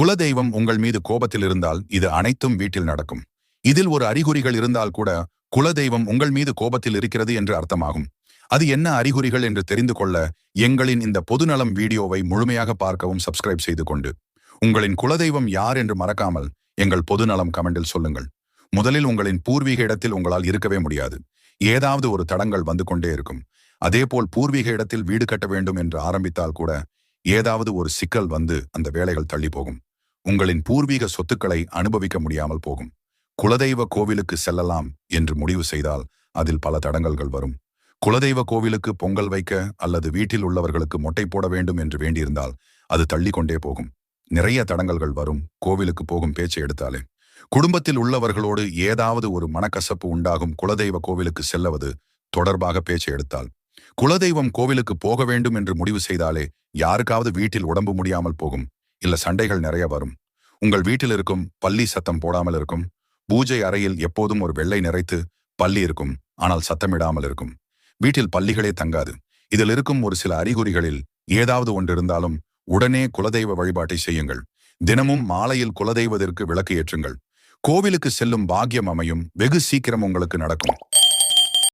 குலதெய்வம் உங்கள் மீது கோபத்தில் இருந்தால் இது அனைத்தும் வீட்டில் நடக்கும். இதில் ஒரு அறிகுறிகள் இருந்தால் கூட குலதெய்வம் உங்கள் மீது கோபத்தில் இருக்கிறது என்று அர்த்தமாகும். அது என்ன அறிகுறிகள் என்று தெரிந்து கொள்ள எங்களின் இந்த பொதுநலம் வீடியோவை முழுமையாக பார்க்கவும் சப்ஸ்கிரைப் செய்து கொண்டு. உங்களின் குலதெய்வம் யார் என்று மறக்காமல் எங்கள் பொதுநலம் கமெண்டில் சொல்லுங்கள். முதலில் உங்களின் பூர்வீக இடத்தில் உங்களால் இருக்கவே முடியாது. ஏதாவது ஒரு தடங்கள் வந்து கொண்டே இருக்கும். அதேபோல் பூர்வீக இடத்தில் வீடு கட்ட வேண்டும் என்று ஆரம்பித்தால் கூட ஏதாவது ஒரு சிக்கல் வந்து அந்த வேலைகள் தள்ளி போகும். உங்களின் பூர்வீக சொத்துக்களை அனுபவிக்க முடியாமல் போகும். குலதெய்வ கோவிலுக்கு செல்லலாம் என்று முடிவு செய்தால் அதில் பல தடங்கல்கள் வரும். குலதெய்வ கோவிலுக்கு பொங்கல் வைக்க அல்லது வீட்டில் உள்ளவர்களுக்கு மொட்டை போட வேண்டும் என்று வேண்டியிருந்தால் அது தள்ளி கொண்டே போகும். நிறைய தடங்கல்கள் வரும். கோவிலுக்கு போகும் பேச்சை எடுத்தாலே. குடும்பத்தில் உள்ளவர்களோடு ஏதாவது ஒரு மனக்கசப்பு உண்டாகும் குலதெய்வ கோவிலுக்கு செல்லவது தொடர்பாக பேச்சை எடுத்தால். குலதெய்வம் கோவிலுக்கு போக வேண்டும் என்று முடிவு செய்தாலே யாருக்காவது வீட்டில் உடம்பு முடியாமல் போகும். இல்ல சண்டைகள் நிறைய வரும். உங்கள் வீட்டில் இருக்கும் பள்ளி சத்தம் போடாமல் இருக்கும். பூஜை அறையில் எப்போதும் ஒரு வெள்ளை நிறைத்து பள்ளி இருக்கும். ஆனால் சத்தமிடாமல் இருக்கும். வீட்டில் பள்ளிகளே தங்காது. இதில் இருக்கும் ஒரு சில அறிகுறிகளில் ஏதாவது ஒன்று இருந்தாலும் உடனே குலதெய்வ வழிபாட்டை செய்யுங்கள். தினமும் மாலையில் குலதெய்வத்திற்கு விளக்கு ஏற்றுங்கள். கோவிலுக்கு செல்லும் பாக்கியம் அமையும். வெகு சீக்கிரம் உங்களுக்கு நடக்கும்.